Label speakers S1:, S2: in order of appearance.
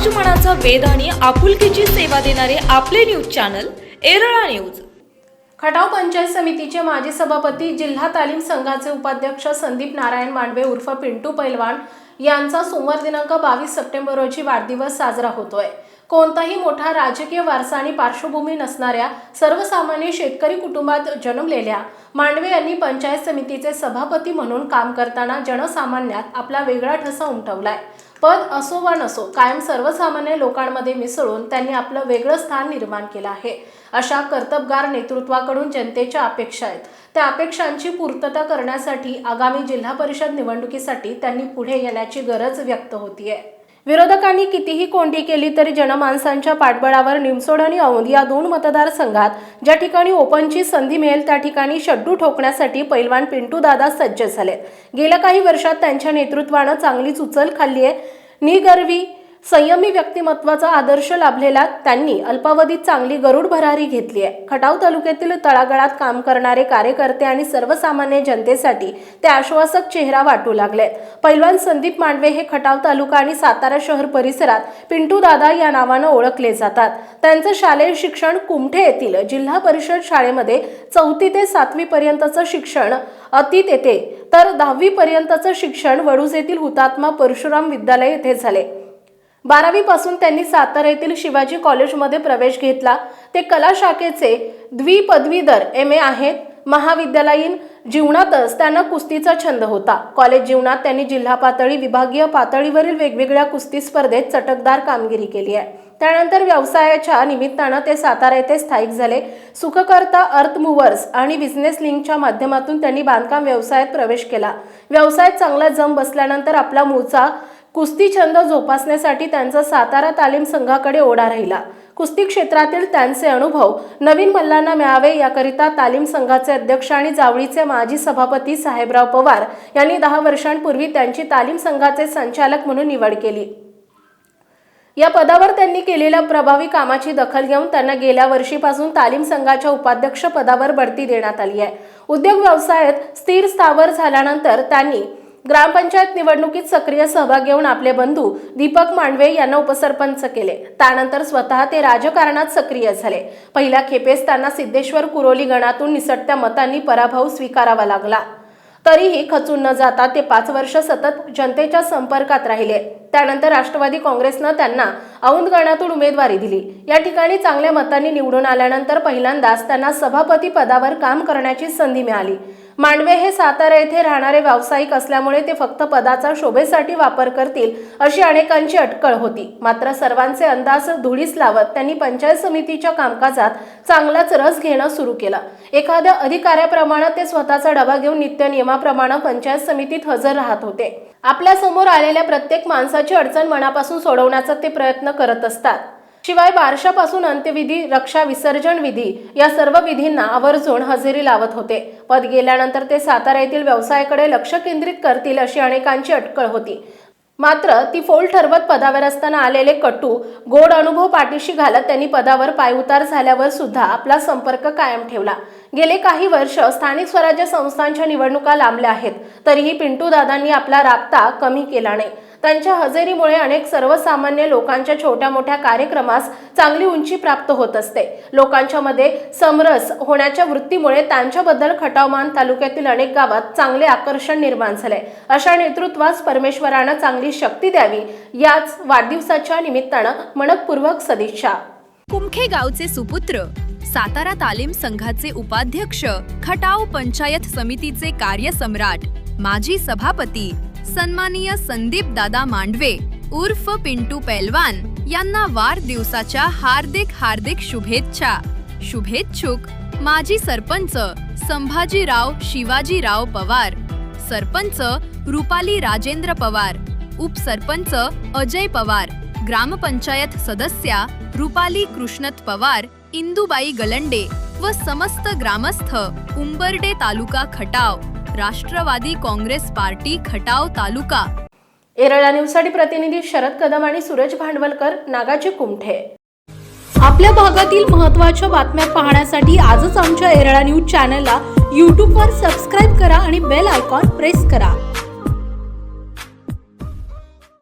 S1: समाज मनाचा वेध आणि आपुलकीची सेवा देणारे आपले news channel Erala news.
S2: Khatav panchayat समितीचे माजी सभापती जिल्हा तालीम संघाचे उपाध्यक्ष संदीप नारायण मांडवे उर्फ पिंटू पैलवान यांचा सोमवार दिनांक बावीस सप्टेंबर रोजी वाढदिवस साजरा होतोय. कोणताही मोठा राजकीय वारसा आणि पार्श्वभूमी नसणाऱ्या सर्वसामान्य शेतकरी कुटुंबात जन्मलेल्या मांडवे यांनी पंचायत समितीचे सभापती म्हणून काम करताना जनसामान्यात आपला वेगळा ठसा उमटवलाय. पद असो वा नसो कायम सर्वसामान्य लोकांमध्ये मिसळून त्यांनी आपलं वेगळं स्थान निर्माण केलं आहे. अशा कर्तबगार नेतृत्वाकडून जनतेच्या अपेक्षा आहेत. त्या अपेक्षांची पूर्तता करण्यासाठी आगामी जिल्हा परिषद निवडणुकीसाठी त्यांनी पुढे येण्याची गरज व्यक्त होतीये. विरोधकांनी कितीही कोंडी केली तरी जनमानसांच्या पाठबळावर निमसोड आणि औंध या दोन मतदारसंघात ज्या ठिकाणी ओपनची संधी मिळेल त्या ठिकाणी शड्डू ठोकण्यासाठी पैलवान पिंटू दादा सज्ज झालेत. गेल्या काही वर्षात त्यांच्या नेतृत्वानं चांगलीच उचल खाल्ली आहे निगर्वी संयमी व्यक्तिमत्वाचा आदर्श लाभलेला त्यांनी अल्पावधीत चांगली गरुड भरारी घेतली आहे. खटाव तालुक्यातील तळागाळात काम करणारे कार्यकर्ते आणि सर्वसामान्य जनतेसाठी ते आश्वासक चेहरा वाटू लागलेत. पैलवान संदीप मांडवे हे खटाव तालुका आणि सातारा शहर परिसरात पिंटू दादा या नावानं ओळखले जातात. त्यांचं शालेय शिक्षण कुमठे येथील जिल्हा परिषद शाळेमध्ये चौथी ते सातवी पर्यंतचं शिक्षण अतीत येते तर दहावी पर्यंतचं शिक्षण वडूज येथील हुतात्मा परशुराम विद्यालय येथे झाले. बारावी पासून त्यांनी सातारा येथील शिवाजी कॉलेजमध्ये प्रवेश घेतला. ते कला शाखेचे द्विपदवीधर एम ए आहेत. महाविद्यालयीन जीवनातच त्यांना कुस्तीचा छंद होता. कॉलेज जीवनात त्यांनी जिल्हा पातळी विभागीय पातळीवरील वेगवेगळ्या कुस्ती स्पर्धेत चटकदार कामगिरी केली आहे. त्यानंतर व्यवसायाच्या निमित्तानं ते सातारा येथे स्थायिक झाले. सुखकर्ता अर्थ मूवर्स आणि बिझनेस लिंकच्या माध्यमातून त्यांनी बांधकाम व्यवसायात प्रवेश केला. व्यवसायात चांगला जम बसल्यानंतर आपला मूळचा कुस्ती छंद जोपासण्यासाठी त्यांचा सातारा तालीम संघाकडे ओढा राहिला. कुस्ती क्षेत्रातील त्यांचे अनुभव नवीन मल्लांना मिळावे याकरिता तालीम संघाचे अध्यक्ष आणि जावळीचे माजी सभापती साहेबराव पवार यांनी दहा वर्षांपूर्वी त्यांची तालीम संघाचे संचालक म्हणून निवड केली. या पदावर त्यांनी केलेल्या प्रभावी कामाची दखल घेऊन त्यांना गेल्या वर्षीपासून तालीम संघाच्या उपाध्यक्ष पदावर बढती देण्यात आली आहे. उद्योग व्यवसायात स्थिर स्थावर झाल्यानंतर त्यांनी ग्रामपंचायत निवडणुकीत सक्रिय सहभाग घेऊन आपले बंधू दीपक मांडवे यांना उपसरपंच केले. त्यानंतर स्वतः ते राजकारणात सक्रिय झाले. पहिल्या खेपेस त्यांना सिद्धेश्वर कुरोली गणातून निसटत्या मतांनी पराभव स्वीकारावा लागला. तरीही खचून न जाता ते पाच वर्ष सतत जनतेच्या संपर्कात राहिले. त्यानंतर राष्ट्रवादी काँग्रेसनं त्यांना औंध गणातून उमेदवारी दिली. या ठिकाणी चांगल्या मतांनी निवडून आल्यानंतर पहिल्यांदाच त्यांना सभापती पदावर काम करण्याची संधी मिळाली. मांडवे हे सातारा येथे राहणारे व्यावसायिक असल्यामुळे ते फक्त पदाचा शोभेसाठी वापर करतील अशी अनेकांची अटकळ होती. मात्र सर्वांचे अंदाज धुळीस लावत त्यांनी पंचायत समितीच्या कामकाजात चांगलाच रस घेणं सुरू केलं. एखाद्या अधिकाऱ्याप्रमाणे ते स्वतःचा डबा घेऊन नित्य नियमाप्रमाणे पंचायत समितीत हजर राहत होते. आपल्यासमोर आलेल्या प्रत्येक माणसाची अडचण मनापासून सोडवण्याचा ते प्रयत्न करत असतात. शिवाय बारशापासून अंत्यविधी रक्षा विसर्जन विधी या सर्व विधींना आवर्जून हजेरी लावत होते. पद गेल्यानंतर ते सातारा येथील व्यवसायाकडे लक्ष केंद्रित करतील अशी अनेकांची अटकळ होती. मात्र ती फोल ठरवत पदावर असताना आलेले कटू गोड अनुभव पाठीशी घालत त्यांनी पदावर पायउतार झाल्यावर सुद्धा आपला संपर्क कायम ठेवला. गेले काही वर्ष स्थानिक स्वराज्य संस्थांच्या निवडणुका लांबल्या आहेत तरीही पिंटू दादांनी आपला राबता कमी केला नाही. त्यांच्या हजेरीमुळे अनेक सर्वसामान्य लोकांच्या छोट्या मोठ्या कार्यक्रमास चांगली उंची प्राप्त होत असते. लोकांच्या मध्ये समरस होण्याच्या वृत्तीमुळे त्यांच्याबद्दल खटावमान तालुक्यातील अनेक गावात चांगले आकर्षण निर्माण झाले. अशा नेतृत्वास परमेश्वरानं चांगली शक्ती द्यावी याच वाढदिवसाच्या निमित्तानं मनपूर्वक सदिच्छा.
S3: कुमखे गावचे सुपुत्र सातारा तालीम संघाचे उपाध्यक्ष खटाव पंचायत समितीचे कार्यसम्राट माजी सभापती सन्माननीय संदीप दादा मांडवे उर्फ पिंटू पैलवान यांना वाढदिवसाच्या हार्दिक हार्दिक शुभेच्छा. शुभेच्छुक माजी सरपंच संभाजीराव शिवाजीराव पवार सरपंच रुपाली राजेंद्र पवार उपसरपंच अजय पवार ग्रामपंचायत सदस्या रुपाली कृष्णत पवार इंदुबाई गलंडे व समस्त ग्रामस्थ उंबर्डे तालुका खटाव. राष्ट्रवादी काँग्रेस पार्टी खटाव तालुका.
S2: एरळा न्यूजसाठी प्रतिनिधी शरद कदम आणि सूरज भांडवलकर नागाची कुमठे. आपल्या भागातील महत्त्वाच्या बातम्या पाहण्यासाठी आजच आमच्या एरळा न्यूज चॅनलला यूट्यूबवर सबस्क्राईब करा आणि बेल आयकॉन प्रेस करा.